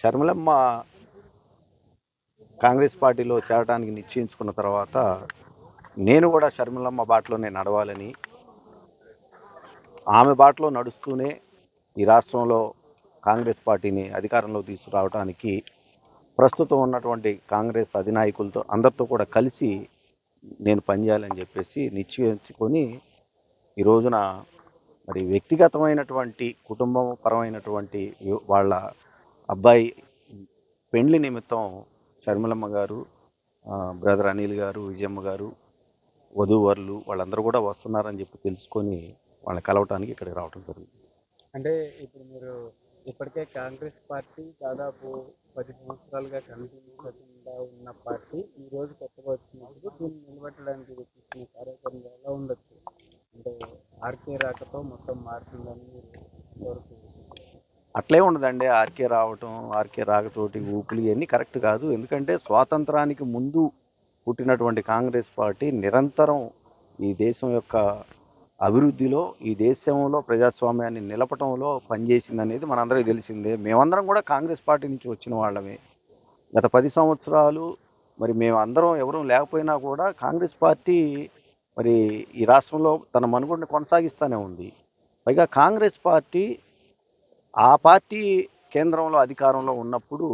షర్మిలమ్మ కాంగ్రెస్ పార్టీలో చేరడానికి నిశ్చయించుకున్న తర్వాత నేను కూడా షర్మిలమ్మ బాటలోనే నడవాలని ఆమె బాటలో నడుస్తూనే ఈ రాష్ట్రంలో కాంగ్రెస్ పార్టీని అధికారంలో తీసుకురావడానికి ప్రస్తుతం ఉన్నటువంటి కాంగ్రెస్ అధినాయకులతో అందరితో కూడా కలిసి నేను పనిచేయాలని చెప్పేసి నిశ్చయించుకొని ఈ రోజున మరి వ్యక్తిగతమైనటువంటి కుటుంబం పరమైనటువంటి వాళ్ళ అబ్బాయి పెండ్లి నిమిత్తం షర్మిలమ్మ గారు బ్రదర్ అనిల్ గారు విజయమ్మ గారు వధూవరులు వాళ్ళందరూ కూడా వస్తున్నారని చెప్పి తెలుసుకొని వాళ్ళని కలవటానికి ఇక్కడికి రావడం జరిగింది. అంటే ఇప్పుడు మీరు ఇప్పటికే కాంగ్రెస్ పార్టీ దాదాపు పది సంవత్సరాలుగా కనిపించకుండా ఉన్న పార్టీ ఈ రోజు కొత్తగా వచ్చినప్పుడు దీన్ని నిలబెట్టడానికి చూసిన కార్యక్రమం ఎలా ఉండొచ్చు? అంటే ఆర్కే రాకతో మొత్తం మారుతుందని మీరు అట్లే ఉండదండి. ఆర్కే రావటం ఆర్కే రాకతోటి ఊపులు ఇవన్నీ కరెక్ట్ కాదు. ఎందుకంటే స్వాతంత్రానికి ముందు పుట్టినటువంటి కాంగ్రెస్ పార్టీ నిరంతరం ఈ దేశం యొక్క అభివృద్ధిలో ఈ దేశంలో ప్రజాస్వామ్యాన్ని నిలపటంలో పనిచేసింది అనేది మనందరికీ తెలిసిందే. మేమందరం కూడా కాంగ్రెస్ పార్టీ నుంచి వచ్చిన వాళ్ళమే. గత పది సంవత్సరాలు మరి మేమందరం ఎవరూ లేకపోయినా కూడా కాంగ్రెస్ పార్టీ మరి ఈ రాష్ట్రంలో తన మనుగడని కొనసాగిస్తూనే ఉంది. పైగా కాంగ్రెస్ పార్టీ ఆ పార్టీ కేంద్రంలో అధికారంలో ఉన్నప్పుడు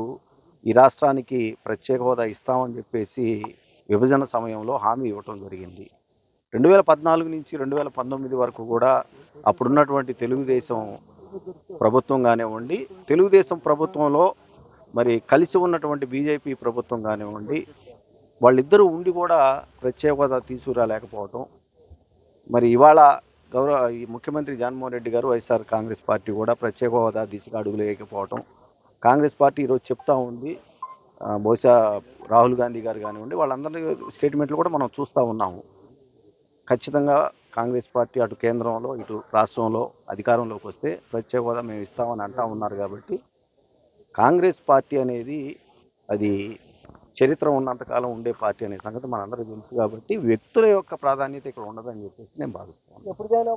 ఈ రాష్ట్రానికి ప్రత్యేక హోదా ఇస్తామని చెప్పేసి విభజన సమయంలో హామీ ఇవ్వటం జరిగింది. రెండు వేల పద్నాలుగు నుంచి రెండు వేల పంతొమ్మిది వరకు కూడా అప్పుడున్నటువంటి తెలుగుదేశం ప్రభుత్వం కానివ్వండి తెలుగుదేశం ప్రభుత్వంలో మరి కలిసి ఉన్నటువంటి బీజేపీ ప్రభుత్వం కానివ్వండి వాళ్ళిద్దరూ ఉండి కూడా ప్రత్యేక హోదా తీసుకురాలేకపోవటం. మరి ఇవాళ గౌరవ ఈ ముఖ్యమంత్రి జగన్మోహన్ రెడ్డి గారు వైఎస్ఆర్ కాంగ్రెస్ పార్టీ కూడా ప్రత్యేక హోదా దిశగా అడుగులు వేయకపోవటం. కాంగ్రెస్ పార్టీ ఈరోజు చెప్తా ఉంది. బహుశా రాహుల్ గాంధీ గారు కానివ్వండి వాళ్ళందరి స్టేట్మెంట్లు కూడా మనం చూస్తూ ఉన్నాము. ఖచ్చితంగా కాంగ్రెస్ పార్టీ అటు కేంద్రంలో ఇటు రాష్ట్రంలో అధికారంలోకి వస్తే ప్రత్యేక హోదా మేము ఇస్తామని అంటా ఉన్నారు కాబట్టి కాంగ్రెస్ పార్టీ అనేది అది చరిత్ర ఉన్నంతకాలం ఉండే పార్టీ అనే సంగతి మనందరికీ తెలుసు కాబట్టి వ్యక్తుల యొక్క ప్రాధాన్యత ఇక్కడ ఉండదని చెప్పేసి నేను భావిస్తాను ఎప్పుడు జాయిన్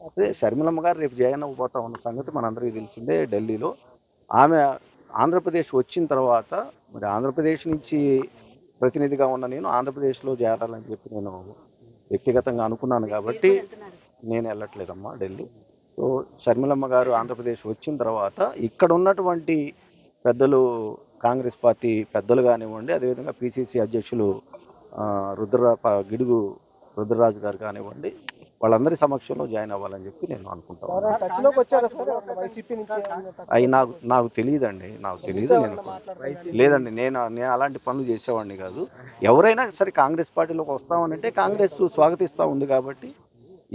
అదే షర్మిలమ్మ గారు రేపు జగన్ అవ్వబోతా ఉన్న సంగతి మనందరికీ తెలిసిందే ఢిల్లీలో. ఆమె ఆంధ్రప్రదేశ్ వచ్చిన తర్వాత మరి ఆంధ్రప్రదేశ్ నుంచి ప్రతినిధిగా ఉన్న నేను ఆంధ్రప్రదేశ్లో చేరాలని చెప్పి నేను వ్యక్తిగతంగా అనుకున్నాను కాబట్టి నేను వెళ్ళట్లేదమ్మా ఢిల్లీ. సో షర్మిలమ్మ గారు ఆంధ్రప్రదేశ్ వచ్చిన తర్వాత ఇక్కడ ఉన్నటువంటి పెద్దలు కాంగ్రెస్ పార్టీ పెద్దలు కానివ్వండి అదేవిధంగా పిసిసి అధ్యక్షులు ఆ, రుద్ర ప- గిడుగు రుద్రరాజు గారు కానివ్వండి వాళ్ళందరి సమక్షంలో జాయిన్ అవ్వాలని చెప్పి నేను అనుకుంటాను అవి నాకు నాకు తెలియదండి నాకు తెలియదు నేను లేదండి నేను నేను అలాంటి పనులు చేసేవాడిని కాదు. ఎవరైనా సరే కాంగ్రెస్ పార్టీలోకి వస్తామనంటే కాంగ్రెస్ స్వాగతిస్తూ ఉంది కాబట్టి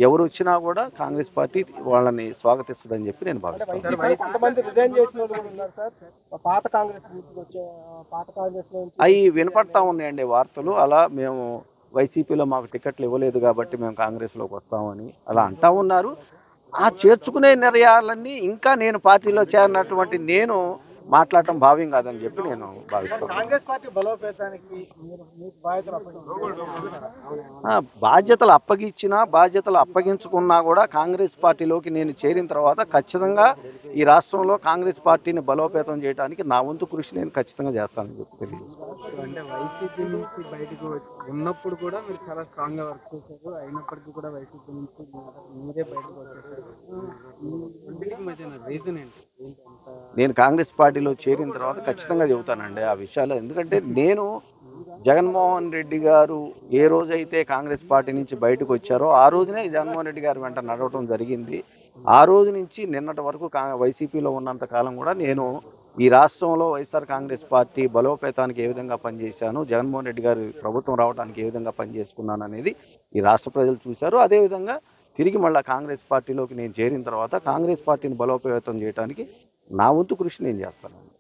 ఎవరు వచ్చినా కూడా కాంగ్రెస్ పార్టీ వాళ్ళని స్వాగతిస్తుందని చెప్పి నేను భావిస్తాను. అవి వినపడతా ఉన్నాయండి వార్తలు. అలా మేము వైసీపీలో మాకు టికెట్లు ఇవ్వలేదు కాబట్టి మేము కాంగ్రెస్లోకి వస్తామని అలా అంటా ఉన్నారు. ఆ చేర్చుకునే నిర్ణయాలన్నీ ఇంకా నేను పార్టీలో చేరినటువంటి నేను మాట్లాడటం భావ్యం కాదని చెప్పి నేను భావిస్తాను పార్టీ బాధ్యతలు అప్పగించినా బాధ్యతలు అప్పగించుకున్నా కూడా కాంగ్రెస్ పార్టీలోకి నేను చేరిన తర్వాత ఖచ్చితంగా ఈ రాష్ట్రంలో కాంగ్రెస్ పార్టీని బలోపేతం చేయడానికి నా వంతు కృషి నేను ఖచ్చితంగా చేస్తానని చెప్పి తెలియజేస్తాను ఉన్నప్పుడు కూడా మీరు చాలా స్ట్రాంగ్గా వర్క్ చేశారు అయినప్పటికీ కూడా వైసీపీ నుంచి మీరు- బయటకు వచ్చేసారు రీజన్ ఏంటి నేను కాంగ్రెస్ పార్టీలో చేరిన తర్వాత ఖచ్చితంగా చెబుతానండి ఆ విషయాలు. ఎందుకంటే నేను జగన్మోహన్ రెడ్డి గారు ఏ రోజైతే కాంగ్రెస్ పార్టీ నుంచి బయటకు వచ్చారో ఆ రోజునే జగన్మోహన్ రెడ్డి గారు వెంట నడవటం జరిగింది. ఆ రోజు నుంచి నిన్నటి వరకు వైసీపీలో ఉన్నంత కాలం కూడా నేను ఈ రాష్ట్రంలో వైఎస్ఆర్ కాంగ్రెస్ పార్టీ బలోపేతానికి ఏ విధంగా పనిచేశాను జగన్మోహన్ రెడ్డి గారు ప్రభుత్వం రావడానికి ఏ విధంగా పనిచేసుకున్నాను అనేది ఈ రాష్ట్ర ప్రజలు చూశారు. అదేవిధంగా తిరిగి మళ్ళీ కాంగ్రెస్ పార్టీలోకి నేను చేరిన తర్వాత కాంగ్రెస్ పార్టీని బలోపేతం చేయడానికి నా వంతు కృషి నేను చేస్తాను.